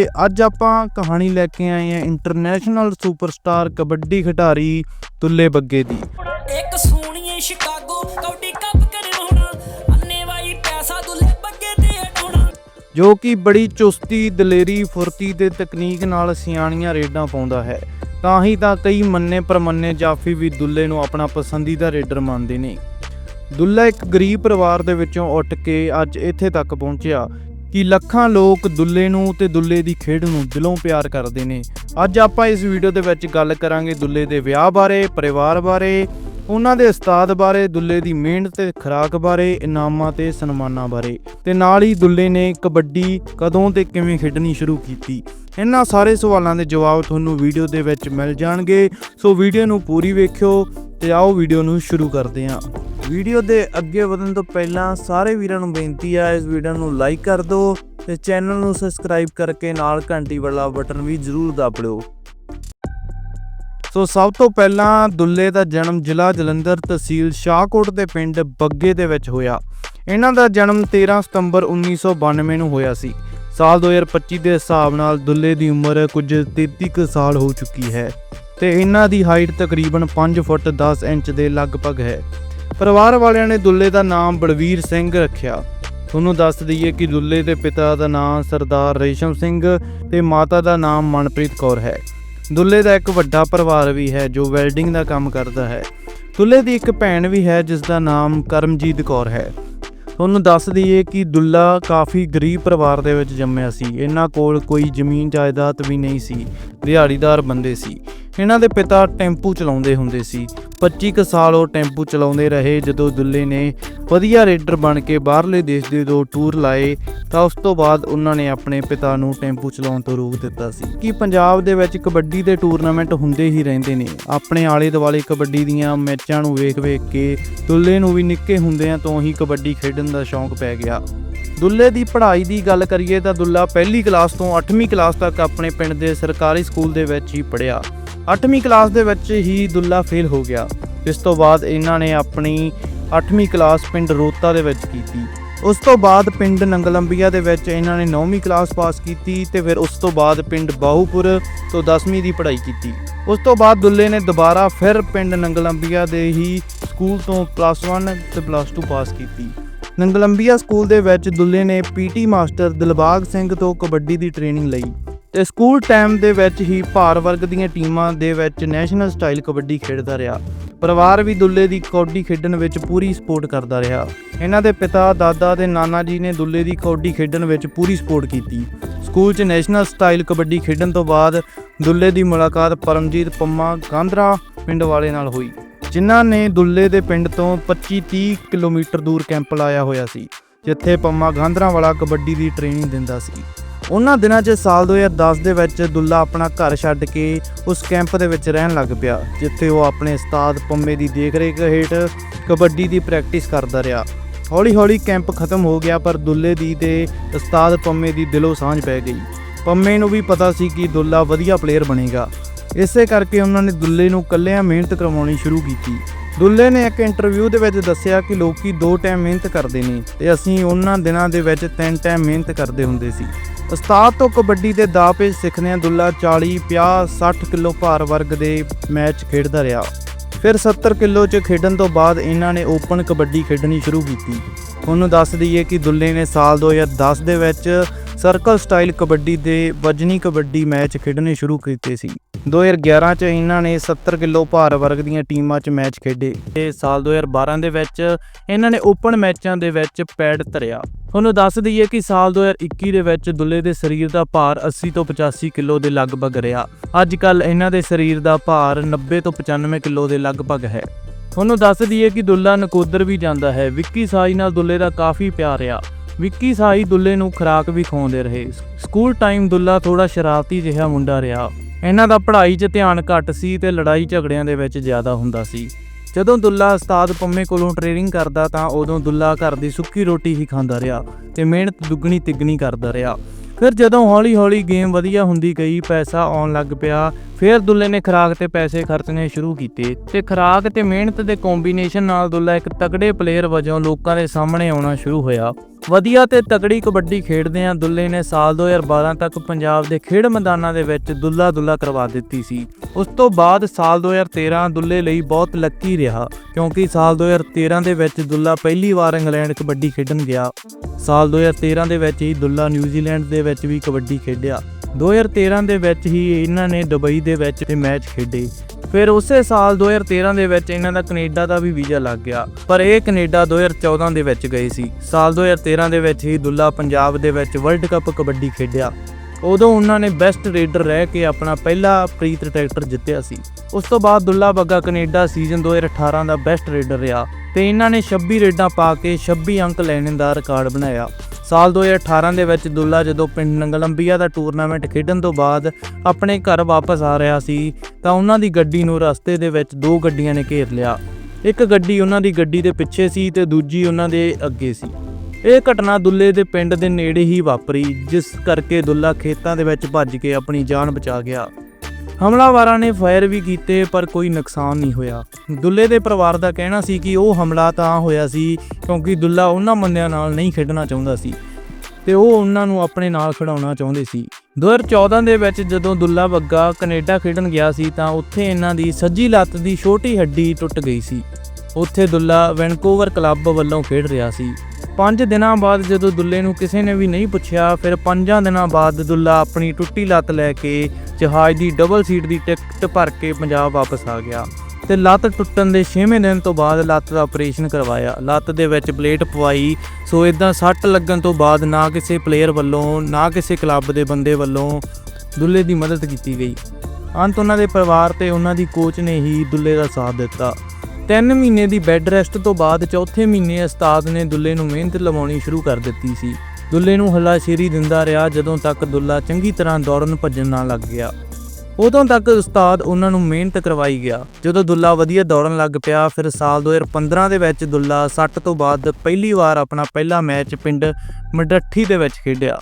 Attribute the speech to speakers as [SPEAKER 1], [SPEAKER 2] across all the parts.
[SPEAKER 1] ਤੇ ਅੱਜ ਆਪਾਂ ਕਹਾਣੀ ਲੈ ਕੇ ਆਏ ਹਾਂ ਇੰਟਰਨੈਸ਼ਨਲ ਸੁਪਰਸਟਾਰ ਕਬੱਡੀ ਖਿਡਾਰੀ ਦੁੱਲੇ ਬੱਗੇ ਦੀ।
[SPEAKER 2] ਇੱਕ ਸੋਹਣੀਏ ਸ਼ਿਕਾਗੋ ਕੌਡੀ ਕੱਪ ਕਰਵਾਉਣਾ ਅੰਨੇ ਵਾਈ ਪੈਸਾ ਦੁੱਲੇ ਬੱਗੇ ਤੇ ਹਟਾਉਣਾ।
[SPEAKER 1] ਜੋ ਕਿ ਬੜੀ ਚੁਸਤੀ ਦਲੇਰੀ ਫੁਰਤੀ ਤੇ ਤਕਨੀਕ ਨਾਲ ਸਿਆਣੀਆਂ ਰੇਡਾਂ ਪਾਉਂਦਾ ਹੈ। ਤਾਂ ਹੀ ਤਾਂ ਕਈ ਮੰਨੇ ਪਰਮੰਨੇ ਜਾਫੀ ਵੀ ਦੁੱਲੇ ਨੂੰ ਆਪਣਾ ਪਸੰਦੀਦਾ ਰੇਡਰ ਮੰਨਦੇ ਨੇ। ਦੁੱਲਾ ਇੱਕ ਗਰੀਬ ਪਰਿਵਾਰ ਦੇ ਵਿੱਚੋਂ ਉੱਠ ਕੇ ਅੱਜ ਇੱਥੇ ਤੱਕ ਪਹੁੰਚਿਆ ਕਿ ਲੱਖਾਂ ਲੋਕ ਦੁੱਲੇ ਨੂੰ ਤੇ ਦੁੱਲੇ ਦੀ ਖੇਡ ਨੂੰ ਦਿਲੋਂ ਪਿਆਰ ਕਰਦੇ ਨੇ। ਅੱਜ ਆਪਾਂ ਇਸ ਵੀਡੀਓ ਦੇ ਵਿੱਚ ਗੱਲ ਕਰਾਂਗੇ ਦੁੱਲੇ ਦੇ ਵਿਆਹ ਬਾਰੇ, ਪਰਿਵਾਰ ਬਾਰੇ, ਉਹਨਾਂ ਦੇ ਉਸਤਾਦ ਬਾਰੇ, ਦੁੱਲੇ ਦੀ ਮਿਹਨਤ ਤੇ ਖੁਰਾਕ ਬਾਰੇ, ਇਨਾਮਾਂ ਤੇ ਸਨਮਾਨਾਂ ਬਾਰੇ। ਤੇ ਨਾਲ ਹੀ ਦੁੱਲੇ ਨੇ ਕਬੱਡੀ ਕਦੋਂ ਤੇ ਕਿਵੇਂ ਖੇਡਣੀ ਸ਼ੁਰੂ ਕੀਤੀ। ਇਹਨਾਂ ਸਾਰੇ ਸਵਾਲਾਂ ਦੇ ਜਵਾਬ ਤੁਹਾਨੂੰ ਵੀਡੀਓ ਦੇ ਵਿੱਚ ਮਿਲ ਜਾਣਗੇ। ਸੋ ਵੀਡੀਓ ਨੂੰ ਪੂਰੀ ਵੇਖਿਓ ਤੇ ਆਓ ਵੀਡੀਓ ਨੂੰ ਸ਼ੁਰੂ ਕਰਦੇ ਹਾਂ। ਵੀਡੀਓ ਦੇ ਅੱਗੇ ਵਧਣ ਤੋਂ ਪਹਿਲਾਂ ਸਾਰੇ ਵੀਰਾਂ ਨੂੰ ਬੇਨਤੀ ਹੈ ਇਸ ਵੀਡੀਓ ਨੂੰ ਲਾਈਕ ਕਰ ਦਿਓ ਤੇ ਚੈਨਲ ਨੂੰ ਸਬਸਕ੍ਰਾਈਬ ਕਰਕੇ ਨਾਲ ਘੰਟੀ ਵਾਲਾ ਬਟਨ ਵੀ ਜ਼ਰੂਰ ਦਬ ਲਿਓ ਸੋ ਸਭ ਤੋਂ ਪਹਿਲਾਂ ਦੁੱਲੇ ਦਾ ਜਨਮ ਜ਼ਿਲ੍ਹਾ ਜਲੰਧਰ ਤਹਿਸੀਲ ਸ਼ਾਹਕੋਟ ਦੇ ਪਿੰਡ ਬੱਗੇ ਦੇ ਵਿੱਚ ਹੋਇਆ। ਇਹਨਾਂ ਦਾ ਜਨਮ 13 ਸਤੰਬਰ 1992 ਨੂੰ ਹੋਇਆ ਸੀ। ਸਾਲ 2025 ਦੇ ਹਿਸਾਬ ਨਾਲ ਦੁੱਲੇ ਦੀ ਉਮਰ ਕੁਝ 33 ਕੁ ਸਾਲ ਹੋ ਚੁੱਕੀ ਹੈ ਤੇ ਇਹਨਾਂ ਦੀ ਹਾਈਟ ਤਕਰੀਬਨ 5 ਫੁੱਟ 10 ਇੰਚ ਦੇ ਲਗਭਗ ਹੈ। ਪਰਿਵਾਰ ਵਾਲਿਆਂ ਨੇ ਦੁੱਲੇ ਦਾ ਨਾਮ ਬਲਵੀਰ ਸਿੰਘ ਰੱਖਿਆ। ਤੁਹਾਨੂੰ ਦੱਸ ਦਈਏ ਕਿ ਦੁੱਲੇ ਦੇ ਪਿਤਾ ਦਾ ਨਾਮ ਸਰਦਾਰ ਰੇਸ਼ਮ ਸਿੰਘ ਤੇ ਮਾਤਾ ਦਾ ਨਾਮ ਮਨਪ੍ਰੀਤ ਕੌਰ ਹੈ। ਦੁੱਲੇ ਦਾ ਇੱਕ ਵੱਡਾ ਪਰਿਵਾਰ ਵੀ ਹੈ ਜੋ ਵੈਲਡਿੰਗ ਦਾ ਕੰਮ ਕਰਦਾ ਹੈ। ਦੁੱਲੇ ਦੀ ਇੱਕ ਭੈਣ ਵੀ ਹੈ ਜਿਸ ਦਾ ਨਾਮ ਕਰਮਜੀਤ ਕੌਰ ਹੈ। ਤੁਹਾਨੂੰ ਦੱਸ ਦਈਏ ਕਿ ਦੁੱਲਾ ਕਾਫੀ ਗਰੀਬ ਪਰਿਵਾਰ ਦੇ ਵਿੱਚ ਜੰਮਿਆ ਸੀ। ਇਹਨਾਂ ਕੋਲ ਕੋਈ ਜ਼ਮੀਨ ਜਾਇਦਾਦ ਵੀ ਨਹੀਂ ਸੀ। ਦਿਹਾੜੀਦਾਰ ਬੰਦੇ ਸੀ। ਇਹਨਾਂ ਦੇ ਪਿਤਾ ਟੈਂਪੂ ਚਲਾਉਂਦੇ ਹੁੰਦੇ ਸੀ। 25 ਕੁ ਸਾਲ ਉਹ ਟੈਂਪੂ ਚਲਾਉਂਦੇ ਰਹੇ। ਜਦੋਂ ਦੁੱਲੇ ਨੇ ਵਧੀਆ ਰੇਡਰ ਬਣ ਕੇ ਬਾਹਰਲੇ ਦੇਸ਼ ਦੇ ਦੋ ਟੂਰ ਲਾਏ, ਤਾਂ ਉਸ ਤੋਂ ਬਾਅਦ ਉਹਨਾਂ ਨੇ ਆਪਣੇ ਪਿਤਾ ਨੂੰ ਟੈਂਪੂ ਚਲਾਉਣ ਤੋਂ ਰੋਕ ਦਿੱਤਾ ਸੀ। ਕਿ ਪੰਜਾਬ ਦੇ ਵਿੱਚ ਕਬੱਡੀ ਦੇ ਟੂਰਨਾਮੈਂਟ ਹੁੰਦੇ ਹੀ ਰਹਿੰਦੇ ਨੇ? ਆਪਣੇ ਆਲੇ ਦੁਆਲੇ ਕਬੱਡੀ ਦੀਆਂ ਮੈਚਾਂ ਨੂੰ ਵੇਖ-ਵੇਖ ਕੇ ਦੁੱਲੇ ਨੂੰ ਵੀ ਨਿੱਕੇ ਹੁੰਦਿਆਂ ਤੋਂ ਹੀ ਕਬੱਡੀ ਖੇਡਣ ਦਾ ਸ਼ੌਂਕ ਪੈ ਗਿਆ। ਦੁੱਲੇ ਦੀ ਪੜ੍ਹਾਈ ਦੀ ਗੱਲ ਕਰੀਏ ਤਾਂ ਦੁੱਲਾ ਪਹਿਲੀ ਕਲਾਸ ਤੋਂ 8ਵੀਂ ਕਲਾਸ ਤੱਕ ਆਪਣੇ ਪਿੰਡ ਦੇ ਸਰਕਾਰੀ ਸਕੂਲ ਦੇ ਵਿੱਚ ਹੀ ਪੜ੍ਹਿਆ। 8ਵੀਂ ਕਲਾਸ ਦੇ ਵਿੱਚ ਹੀ ਦੁੱਲਾ ਫੇਲ ਹੋ ਗਿਆ। ਜਿਸ ਤੋਂ ਬਾਅਦ ਇਹਨਾਂ ਨੇ ਆਪਣੀ 8ਵੀਂ ਕਲਾਸ ਪਿੰਡ ਰੋਤਾ ਦੇ ਵਿੱਚ ਕੀਤੀ। ਉਸ ਤੋਂ ਬਾਅਦ ਪਿੰਡ ਨੰਗਲੰਬੀਆ ਦੇ ਵਿੱਚ ਇਹਨਾਂ ਨੇ 9ਵੀਂ ਕਲਾਸ ਪਾਸ ਕੀਤੀ ਤੇ ਫਿਰ ਉਸ ਤੋਂ ਬਾਅਦ ਪਿੰਡ ਬਾਹੂਪੁਰ ਤੋਂ 10ਵੀਂ ਦੀ ਪੜ੍ਹਾਈ ਕੀਤੀ। ਉਸ ਤੋਂ ਬਾਅਦ ਦੁੱਲੇ ਨੇ ਦੁਬਾਰਾ ਫਿਰ ਪਿੰਡ ਨੰਗਲੰਬੀਆ ਦੇ ਹੀ ਸਕੂਲ ਤੋਂ ਪਲੱਸ 1 ਤੇ ਪਲੱਸ 2 ਪਾਸ ਕੀਤੀ। ਨੰਗਲੰਬੀਆ ਸਕੂਲ ਦੇ ਵਿੱਚ ਦੁੱਲੇ ਨੇ ਪੀਟੀ ਮਾਸਟਰ ਦਿਲਬਾਗ ਸਿੰਘ ਤੋਂ ਕਬੱਡੀ ਦੀ ਟ੍ਰੇਨਿੰਗ ਲਈ। ਤੇ ਸਕੂਲ ਟਾਈਮ ਦੇ ਵਿੱਚ ਹੀ ਭਾਰ ਵਰਗ ਦੀਆਂ ਟੀਮਾਂ ਦੇ ਵਿੱਚ ਨੈਸ਼ਨਲ ਸਟਾਈਲ ਕਬੱਡੀ ਖੇਡਦਾ ਰਿਹਾ। ਪਰਿਵਾਰ ਵੀ ਦੁੱਲੇ ਦੀ ਕਬੱਡੀ ਖੇਡਣ ਵਿੱਚ ਪੂਰੀ ਸਪੋਰਟ ਕਰਦਾ ਰਿਹਾ। ਇਹਨਾਂ ਦੇ ਪਿਤਾ, ਦਾਦਾ ਤੇ ਨਾਨਾ ਜੀ ਨੇ ਦੁੱਲੇ ਦੀ ਕਬੱਡੀ ਖੇਡਣ ਵਿੱਚ ਪੂਰੀ ਸਪੋਰਟ ਕੀਤੀ। ਸਕੂਲ 'ਚ ਨੈਸ਼ਨਲ ਸਟਾਈਲ ਕਬੱਡੀ ਖੇਡਣ ਤੋਂ ਬਾਅਦ ਦੁੱਲੇ ਦੀ ਮੁਲਾਕਾਤ ਪਰਮਜੀਤ ਪੰਮਾ ਗਾਂਧਰਾ ਪਿੰਡ ਵਾਲੇ ਨਾਲ ਹੋਈ, ਜਿਨ੍ਹਾਂ ਨੇ ਦੁੱਲੇ ਦੇ ਪਿੰਡ ਤੋਂ 25-30 ਕਿਲੋਮੀਟਰ ਦੂਰ ਕੈਂਪ ਲਾਇਆ ਹੋਇਆ ਸੀ, ਜਿੱਥੇ ਪੰਮਾ ਗਾਂਧਰਾ ਵਾਲਾ ਕਬੱਡੀ ਦੀ ਟ੍ਰੇਨਿੰਗ ਦਿੰਦਾ ਸੀ। ਉਹਨਾਂ ਦਿਨਾਂ 'ਚ ਸਾਲ 2010 ਦੇ ਵਿੱਚ ਦੁੱਲਾ ਆਪਣਾ ਘਰ ਛੱਡ ਕੇ ਉਸ ਕੈਂਪ ਦੇ ਵਿੱਚ ਰਹਿਣ ਲੱਗ ਪਿਆ, ਜਿੱਥੇ ਉਹ ਆਪਣੇ ਉਸਤਾਦ ਪੰਮੇ ਦੀ ਦੇਖਰੇਖ ਹੇਠ ਕਬੱਡੀ ਦੀ ਪ੍ਰੈਕਟਿਸ ਕਰਦਾ ਰਿਹਾ। ਹੌਲੀ-ਹੌਲੀ ਕੈਂਪ ਖਤਮ ਹੋ ਗਿਆ, ਪਰ ਦੁੱਲੇ ਦੀ ਤੇ ਉਸਤਾਦ ਪੰਮੇ ਦੀ ਦਿਲੋਂ ਸਾਂਝ ਪੈ ਗਈ। ਪੰਮੇ ਨੂੰ ਵੀ ਪਤਾ ਸੀ ਕਿ ਦੁੱਲਾ ਵਧੀਆ ਪਲੇਅਰ ਬਣੇਗਾ। ਇਸੇ ਕਰਕੇ ਉਹਨਾਂ ਨੇ ਦੁੱਲੇ ਨੂੰ ਕੱਲਿਆਂ ਮਿਹਨਤ ਕਰਵਾਉਣੀ ਸ਼ੁਰੂ ਕੀਤੀ। ਦੁੱਲੇ ਨੇ ਇੱਕ ਇੰਟਰਵਿਊ ਦੇ ਵਿੱਚ ਦੱਸਿਆ ਕਿ ਲੋਕੀ ਦੋ ਟਾਈਮ ਮਿਹਨਤ ਕਰਦੇ ਨੇ ਤੇ ਅਸੀਂ ਉਹਨਾਂ ਦਿਨਾਂ ਦੇ ਵਿੱਚ ਤਿੰਨ ਟਾਈਮ ਮਿਹਨਤ ਕਰਦੇ ਹੁੰਦੇ ਸੀ। ਉਸਤਾਦ ਤੋਂ ਕਬੱਡੀ ਦੇ ਦਾਅ ਪੇ ਸਿੱਖਦਿਆਂ ਦੁੱਲਾ 40 50 60 ਕਿਲੋ ਭਾਰ ਵਰਗ ਦੇ ਮੈਚ ਖੇਡਦਾ ਰਿਹਾ। ਫਿਰ 70 ਕਿਲੋ 'ਚ ਖੇਡਣ ਤੋਂ ਬਾਅਦ ਇਹਨਾਂ ਨੇ ਓਪਨ ਕਬੱਡੀ ਖੇਡਣੀ ਸ਼ੁਰੂ ਕੀਤੀ। ਤੁਹਾਨੂੰ ਦੱਸ ਦਈਏ ਕਿ ਦੁੱਲੇ ਨੇ ਸਾਲ 2010 ਦੇ ਵਿੱਚ ਸਰਕਲ ਸਟਾਈਲ ਕਬੱਡੀ ਦੇ ਵਜਨੀ ਕਬੱਡੀ ਮੈਚ ਖੇਡਣੇ ਸ਼ੁਰੂ ਕੀਤੇ ਸੀ। 2011 ਚ ਇਹਨਾਂ ਨੇ 70 ਕਿਲੋ ਭਾਰ ਵਰਗ ਦੀਆਂ ਟੀਮਾਂ 'ਚ ਮੈਚ ਖੇਡੇ। ਤੇ ਸਾਲ 2012 ਦੇ ਵਿੱਚ ਇਹਨਾਂ ਨੇ ਓਪਨ ਮੈਚਾਂ ਦੇ ਵਿੱਚ ਪੈਡ ਧਰਿਆ। ਤੁਹਾਨੂੰ ਦੱਸ ਦਈਏ ਕਿ ਸਾਲ 2021 ਦੇ ਵਿੱਚ ਦੁੱਲੇ ਦੇ ਸਰੀਰ ਦਾ ਭਾਰ 80 ਤੋਂ 85 ਕਿਲੋ ਦੇ ਲਗਭਗ ਰਿਹਾ। ਅੱਜ ਕੱਲ ਇਹਨਾਂ ਦੇ ਸਰੀਰ ਦਾ ਭਾਰ 90 ਤੋਂ 95 ਕਿਲੋ ਦੇ ਲਗਭਗ ਹੈ। ਤੁਹਾਨੂੰ ਦੱਸ ਦਈਏ ਕਿ ਦੁੱਲਾ ਨਕੋਦਰ ਵੀ ਜਾਂਦਾ ਹੈ। ਵਿੱਕੀ ਸਾਈ ਨਾਲ ਦੁੱਲੇ ਦਾ ਕਾਫੀ ਪਿਆਰ ਰਿਹਾ। ਵਿੱਕੀ ਸਾਈ ਦੁੱਲੇ ਨੂੰ ਖੁਰਾਕ ਵੀ ਖਵਾਉਂਦੇ ਰਹੇ। ਸਕੂਲ ਟਾਈਮ ਦੁੱਲਾ ਥੋੜਾ ਸ਼ਰਾਰਤੀ ਜਿਹਾ ਮੁੰਡਾ ਰਿਹਾ। ਇਹਨਾਂ ਦਾ ਪੜ੍ਹਾਈ 'ਚ ਧਿਆਨ ਘੱਟ ਸੀ ਤੇ ਲੜਾਈ ਝਗੜਿਆਂ ਦੇ ਵਿੱਚ ਜ਼ਿਆਦਾ ਹੁੰਦਾ ਸੀ। ਜਦੋਂ ਦੁੱਲਾ ਉਸਤਾਦ ਪੰਮੇ ਕੋਲੋਂ ਟ੍ਰੇਨਿੰਗ ਕਰਦਾ ਤਾਂ ਉਦੋਂ ਦੁੱਲਾ ਘਰ ਦੀ ਸੁੱਕੀ ਰੋਟੀ ਹੀ ਖਾਂਦਾ ਰਿਹਾ ਤੇ ਮਿਹਨਤ, ਦੁੱਗਣੀ, ਤਿੱਗਣੀ ਕਰਦਾ ਰਿਹਾ। ਫਿਰ ਜਦੋਂ ਹੌਲੀ-ਹੌਲੀ ਗੇਮ ਵਧੀਆ ਹੁੰਦੀ ਗਈ, ਪੈਸਾ ਆਉਣ ਲੱਗ ਪਿਆ, ਫਿਰ ਦੁੱਲੇ ਨੇ ਖਰਾਕ ਤੇ ਪੈਸੇ ਖਰਚਣੇ ਸ਼ੁਰੂ ਕੀਤੇ ਤੇ ਖਰਾਕ ਤੇ ਮਿਹਨਤ ਦੇ ਕੰਬੀਨੇਸ਼ਨ ਨਾਲ ਦੁੱਲਾ ਇੱਕ ਤਗੜੇ ਪਲੇਅਰ ਵਜੋਂ ਲੋਕਾਂ ਦੇ ਸਾਹਮਣੇ ਆਉਣਾ ਸ਼ੁਰੂ ਹੋਇਆ। ਵਧੀਆ ਤੇ ਤਕੜੀ ਕਬੱਡੀ ਖੇਡਦਿਆਂ ਦੁੱਲੇ ਨੇ ਸਾਲ 2012 ਤੱਕ ਪੰਜਾਬ ਦੇ ਖੇਡ ਮੈਦਾਨਾਂ ਦੇ ਵਿੱਚ ਦੁੱਲਾ ਦੁੱਲਾ ਕਰਵਾ ਦਿੱਤੀ ਸੀ। ਉਸ ਤੋਂ ਬਾਅਦ ਸਾਲ 2013 ਦੁੱਲੇ ਲਈ ਬਹੁਤ ਲੱਕੀ ਰਿਹਾ, ਕਿਉਂਕਿ ਸਾਲ 2013 ਦੇ ਵਿੱਚ ਦੁੱਲਾ ਪਹਿਲੀ ਵਾਰ ਇੰਗਲੈਂਡ ਕਬੱਡੀ ਖੇਡਣ ਗਿਆ। ਸਾਲ 2013 ਦੇ ਵਿੱਚ ਹੀ ਦੁੱਲਾ ਨਿਊਜ਼ੀਲੈਂਡ ਦੇ ਵਿੱਚ ਵੀ ਕਬੱਡੀ ਖੇਡਿਆ। 2013 ਦੇ ਵਿੱਚ ਹੀ ਇਹਨਾਂ ਨੇ ਦੁਬਈ ਦੇ ਵਿੱਚ ਤੇ ਮੈਚ ਖੇਡੇ। ਫਿਰ ਉਸੇ ਸਾਲ 2013 ਦੇ ਵਿੱਚ ਇਹਨਾਂ ਦਾ ਕੈਨੇਡਾ ਦਾ ਵੀ ਵੀਜ਼ਾ ਲੱਗ ਗਿਆ। ਪਰ ਇਹ ਕੈਨੇਡਾ 2014 ਦੇ ਵਿੱਚ ਗਏ ਸੀ। ਸਾਲ 2013 ਦੇ ਵਿੱਚ ਹੀ ਦੁੱਲਾ ਪੰਜਾਬ ਦੇ ਵਿੱਚ ਵਰਲਡ ਕੱਪ ਕਬੱਡੀ ਖੇਡਿਆ। ਉਦੋਂ ਉਹਨਾਂ ਨੇ ਬੈਸਟ ਰੇਡਰ ਰਹਿ ਕੇ ਆਪਣਾ ਪਹਿਲਾ ਪ੍ਰੀਤ ਟਰੈਕਟਰ ਜਿੱਤਿਆ ਸੀ। ਉਸ ਤੋਂ ਬਾਅਦ ਦੁੱਲਾ ਬੱਗਾ ਕੈਨੇਡਾ ਸੀਜ਼ਨ 2018 ਦਾ ਬੈਸਟ ਰੇਡਰ ਰਿਹਾ। ਤੇ ਇਹਨਾਂ ਨੇ 26 ਰੇਡਾਂ ਪਾ ਕੇ 26 ਅੰਕ ਲੈਣ ਦਾ ਰਿਕਾਰਡ ਬਣਾਇਆ। ਸਾਲ 2018 ਦੇ ਵਿੱਚ ਦੁੱਲਾ ਜਦੋਂ ਪਿੰਡ ਨੰਗਲੰਬੀਆ ਦਾ ਟੂਰਨਾਮੈਂਟ ਖੇਡਣ ਤੋਂ ਬਾਅਦ ਆਪਣੇ ਘਰ ਵਾਪਸ ਆ ਰਿਹਾ ਸੀ, ਤਾਂ ਉਹਨਾਂ ਦੀ ਗੱਡੀ ਨੂੰ ਰਸਤੇ ਦੇ ਵਿੱਚ ਦੋ ਗੱਡੀਆਂ ਨੇ ਘੇਰ ਲਿਆ। ਇੱਕ ਗੱਡੀ ਉਹਨਾਂ ਦੀ ਗੱਡੀ ਦੇ ਪਿੱਛੇ ਸੀ ਤੇ ਦੂਜੀ ਉਹਨਾਂ ਦੇ ਅੱਗੇ ਸੀ। ਇਹ ਘਟਨਾ ਦੁੱਲੇ ਦੇ ਪਿੰਡ ਦੇ ਨੇੜੇ ਹੀ ਵਾਪਰੀ, ਜਿਸ ਕਰਕੇ ਦੁੱਲਾ ਖੇਤਾਂ ਦੇ ਵਿੱਚ ਭੱਜ ਕੇ ਆਪਣੀ ਜਾਨ ਬਚਾ ਗਿਆ। ਹਮਲਾਵਰਾਂ ਨੇ ਫਾਇਰ ਵੀ ਕੀਤੇ, ਪਰ ਕੋਈ ਨੁਕਸਾਨ ਨਹੀਂ ਹੋਇਆ। ਦੁੱਲੇ ਦੇ ਪਰਿਵਾਰ ਦਾ ਕਹਿਣਾ ਸੀ ਕਿ ਉਹ ਹਮਲਾ ਤਾਂ ਹੋਇਆ ਸੀ, ਕਿਉਂਕਿ ਦੁੱਲਾ ਉਹਨਾਂ ਬੰਦਿਆਂ ਨਾਲ ਨਹੀਂ ਖੇਡਣਾ ਚਾਹੁੰਦਾ ਸੀ, ਤੇ ਉਹ ਉਹਨਾਂ ਨੂੰ ਆਪਣੇ ਨਾਲ ਖਿਡਾਉਣਾ ਚਾਹੁੰਦੇ ਸੀ। 2014 ਦੇ ਵਿੱਚ ਜਦੋਂ ਦੁੱਲਾ ਬੱਗਾ ਕੈਨੇਡਾ ਖੇਡਣ ਗਿਆ ਸੀ, ਤਾਂ ਉੱਥੇ ਇਹਨਾਂ ਦੀ ਸੱਜੀ ਲੱਤ ਦੀ ਛੋਟੀ ਹੱਡੀ ਟੁੱਟ ਗਈ ਸੀ। ਉੱਥੇ ਦੁੱਲਾ ਵੈਨਕੂਵਰ ਕਲੱਬ ਵੱਲੋਂ ਖੇਡ ਰਿਹਾ ਸੀ। ਪੰਜ ਦਿਨਾਂ ਬਾਅਦ ਜਦੋਂ ਦੁੱਲੇ ਨੂੰ ਕਿਸੇ ਨੇ ਵੀ ਨਹੀਂ ਪੁੱਛਿਆ, ਫਿਰ ਪੰਜਾਂ ਦਿਨਾਂ ਬਾਅਦ ਦੁੱਲਾ ਆਪਣੀ ਟੁੱਟੀ ਲੱਤ ਲੈ ਕੇ ਜਹਾਜ਼ ਦੀ ਡਬਲ ਸੀਟ ਦੀ ਟਿਕਟ ਭਰ ਕੇ ਪੰਜਾਬ ਵਾਪਸ ਆ ਗਿਆ ਤੇ ਲੱਤ ਟੁੱਟਣ ਦੇ 6ਵੇਂ ਦਿਨ ਤੋਂ ਬਾਅਦ ਲੱਤ ਦਾ ਆਪਰੇਸ਼ਨ ਕਰਵਾਇਆ। ਲੱਤ ਦੇ ਵਿੱਚ ਪਲੇਟ ਪਵਾਈ, ਸੋ ਇਦਾਂ ਸੱਟ ਲੱਗਣ ਤੋਂ ਬਾਅਦ ਨਾ ਕਿਸੇ ਪਲੇਅਰ ਵੱਲੋਂ, ਨਾ ਕਿਸੇ ਕਲੱਬ ਦੇ ਬੰਦੇ ਵੱਲੋਂ ਦੁੱਲੇ ਦੀ ਮਦਦ ਕੀਤੀ ਗਈ। ਅੰਤ ਉਹਨਾਂ ਦੇ ਪਰਿਵਾਰ ਤੇ ਉਹਨਾਂ ਦੀ ਕੋਚ ਨੇ ਹੀ ਦੁੱਲੇ ਦਾ ਸਾਥ ਦਿੱਤਾ। ਤਿੰਨ ਮਹੀਨੇ ਦੀ ਬੈੱਡ ਰੈਸਟ ਤੋਂ ਬਾਅਦ ਚੌਥੇ ਮਹੀਨੇ ਉਸਤਾਦ ਨੇ ਦੁੱਲੇ ਨੂੰ ਮਿਹਨਤ ਲਵਾਉਣੀ ਸ਼ੁਰੂ ਕਰ ਦਿੱਤੀ ਸੀ। ਦੁੱਲੇ ਨੂੰ ਹਲਾਸ਼ੇਰੀ ਦਿੰਦਾ ਰਿਹਾ ਜਦੋਂ ਤੱਕ ਦੁੱਲਾ ਚੰਗੀ ਤਰ੍ਹਾਂ ਦੌੜਨ ਭੱਜਣ ਨਾ ਲੱਗ ਗਿਆ। ਉਦੋਂ ਤੱਕ ਉਸਤਾਦ ਉਹਨਾਂ ਨੂੰ ਮਿਹਨਤ ਕਰਵਾਈ ਗਿਆ। ਜਦੋਂ ਦੁੱਲਾ ਵਧੀਆ ਦੌੜਨ ਲੱਗ ਪਿਆ, ਫਿਰ ਸਾਲ 2015 ਦੇ ਵਿੱਚ ਦੁੱਲਾ ਸੱਟ ਤੋਂ ਬਾਅਦ ਪਹਿਲੀ ਵਾਰ ਆਪਣਾ ਪਹਿਲਾ ਮੈਚ ਪਿੰਡ ਮਡੱਠੀ ਦੇ ਵਿੱਚ ਖੇਡਿਆ।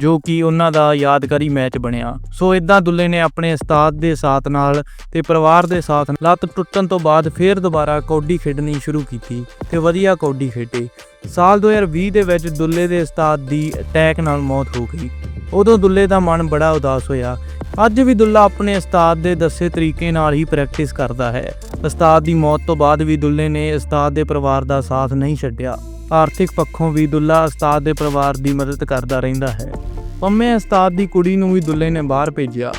[SPEAKER 1] ਜੋ ਕਿ ਉਹਨਾਂ ਦਾ ਯਾਦਗਾਰੀ ਮੈਚ ਬਣਿਆ। ਸੋ ਇਦਾਂ ਦੁੱਲੇ ਨੇ ਆਪਣੇ ਉਸਤਾਦ ਦੇ ਸਾਥ ਨਾਲ ਤੇ ਪਰਿਵਾਰ ਦੇ ਸਾਥ ਲੱਤ ਟੁੱਟਣ ਤੋਂ ਬਾਅਦ ਫੇਰ ਦੁਬਾਰਾ ਕੌਡੀ ਖੇਡਣੀ ਸ਼ੁਰੂ ਕੀਤੀ ਤੇ ਵਧੀਆ ਕੌਡੀ ਖੇਡੇ। ਸਾਲ 2020 ਦੇ ਵਿੱਚ ਦੁੱਲੇ ਦੇ ਉਸਤਾਦ ਦੀ ਅਟੈਕ ਨਾਲ ਮੌਤ ਹੋ ਗਈ। ਉਦੋਂ ਦੁੱਲੇ ਦਾ ਮਨ ਬੜਾ ਉਦਾਸ ਹੋਇਆ। ਅੱਜ ਵੀ ਦੁੱਲਾ ਆਪਣੇ ਉਸਤਾਦ ਦੇ ਦੱਸੇ ਤਰੀਕੇ ਨਾਲ ਹੀ ਪ੍ਰੈਕਟਿਸ ਕਰਦਾ ਹੈ। ਉਸਤਾਦ ਦੀ ਮੌਤ ਤੋਂ ਬਾਅਦ ਵੀ ਦੁੱਲੇ ਨੇ ਉਸਤਾਦ ਦੇ ਪਰਿਵਾਰ ਦਾ ਸਾਥ ਨਹੀਂ ਛੱਡਿਆ। ਆਰਥਿਕ ਪੱਖੋਂ ਵੀ ਦੁੱਲਾ ਉਸਤਾਦ ਦੇ ਪਰਿਵਾਰ ਦੀ ਮਦਦ ਕਰਦਾ ਰਹਿੰਦਾ ਹੈ। ਪੰਮੇ ਉਸਤਾਦ ਦੀ ਕੁੜੀ ਨੂੰ ਵੀ ਦੁੱਲੇ ਨੇ ਬਾਹਰ ਭੇਜਿਆ।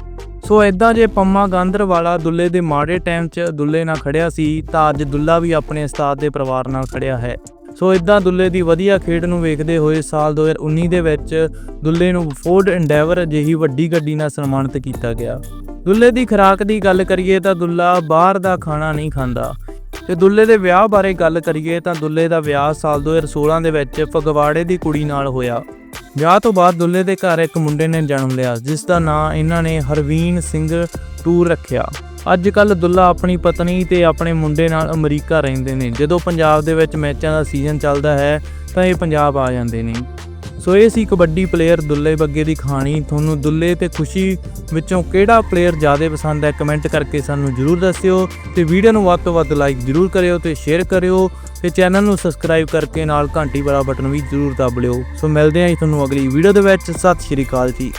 [SPEAKER 1] ਸੋ ਇਦਾਂ ਜੇ ਪੰਮਾ ਗਾਂਧਰ ਵਾਲਾ ਦੁੱਲੇ ਦੇ ਮਾੜੇ ਟਾਈਮ 'ਚ ਦੁੱਲੇ ਨਾਲ ਖੜਿਆ ਸੀ, ਤਾਂ ਅੱਜ ਦੁੱਲਾ ਵੀ ਆਪਣੇ ਉਸਤਾਦ ਦੇ ਪਰਿਵਾਰ ਨਾਲ ਖੜਿਆ ਹੈ। ਸੋ ਇਦਾਂ ਦੁੱਲੇ ਦੀ ਵਧੀਆ ਖੇਡ ਨੂੰ ਵੇਖਦੇ ਹੋਏ ਸਾਲ 2019 ਦੇ ਵਿੱਚ ਦੁੱਲੇ ਨੂੰ ਫੋਰਡ ਐਂਡੇਵਰ ਜਿਹੀ ਵੱਡੀ ਗੱਡੀ ਨਾਲ ਸਨਮਾਨਿਤ ਕੀਤਾ ਗਿਆ। ਦੁੱਲੇ ਦੀ ਖੁਰਾਕ ਦੀ ਗੱਲ ਕਰੀਏ ਤਾਂ ਦੁੱਲਾ ਬਾਹਰ ਦਾ ਖਾਣਾ ਨਹੀਂ ਖਾਂਦਾ। ਤੇ ਦੁੱਲੇ ਦੇ ਵਿਆਹ ਬਾਰੇ ਗੱਲ ਕਰੀਏ ਤਾਂ ਦੁੱਲੇ ਦਾ ਵਿਆਹ ਸਾਲ 2016 ਦੇ ਵਿੱਚ ਫਗਵਾੜੇ ਦੀ ਕੁੜੀ ਨਾਲ ਹੋਇਆ। ਵਿਆਹ ਤੋਂ ਬਾਅਦ ਦੁੱਲੇ ਦੇ ਘਰ ਇੱਕ ਮੁੰਡੇ ਨੇ ਜਨਮ ਲਿਆ, ਜਿਸ ਦਾ ਨਾਂ ਇਹਨਾਂ ਨੇ ਹਰਵੀਨ ਸਿੰਘ ਟੂਰ ਰੱਖਿਆ। ਅੱਜ ਕੱਲ ਦੁੱਲਾ ਆਪਣੀ ਪਤਨੀ ਤੇ ਆਪਣੇ ਮੁੰਡੇ ਨਾਲ ਅਮਰੀਕਾ ਰਹਿੰਦੇ ਨੇ। ਜਦੋਂ ਪੰਜਾਬ ਦੇ ਵਿੱਚ ਮੈਚਾਂ ਦਾ ਸੀਜ਼ਨ ਚੱਲਦਾ ਹੈ, ਤਾਂ ਇਹ ਪੰਜਾਬ ਆ ਜਾਂਦੇ ਨੇ। ਸੋ ਇਹ ਸੀ ਕਬੱਡੀ ਪਲੇਅਰ ਦੁੱਲੇ ਬੱਗੇ ਦੀ ਕਹਾਣੀ। ਤੁਹਾਨੂੰ ਦੁੱਲੇ ਤੇ ਖੁਸ਼ੀ ਵਿੱਚੋਂ ਕਿਹੜਾ ਪਲੇਅਰ ਜ਼ਿਆਦਾ ਪਸੰਦ ਹੈ ਕਮੈਂਟ ਕਰਕੇ ਸਾਨੂੰ ਜਰੂਰ ਦੱਸਿਓ ਤੇ ਵੀਡੀਓ ਨੂੰ ਵੱਧ ਤੋਂ ਵੱਧ ਲਾਈਕ ਜਰੂਰ ਕਰਿਓ ਤੇ ਸ਼ੇਅਰ ਕਰਿਓ ਤੇ ਚੈਨਲ ਨੂੰ ਸਬਸਕ੍ਰਾਈਬ ਕਰਕੇ ਨਾਲ ਘੰਟੀ ਵਾਲਾ ਬਟਨ ਵੀ ਜਰੂਰ ਦਬ ਲਿਓ। ਸੋ ਮਿਲਦੇ ਹਾਂ ਜੀ ਤੁਹਾਨੂੰ ਅਗਲੀ ਵੀਡੀਓ ਦੇ ਵਿੱਚ। ਸਤਿ ਸ਼੍ਰੀ ਅਕਾਲ ਜੀ।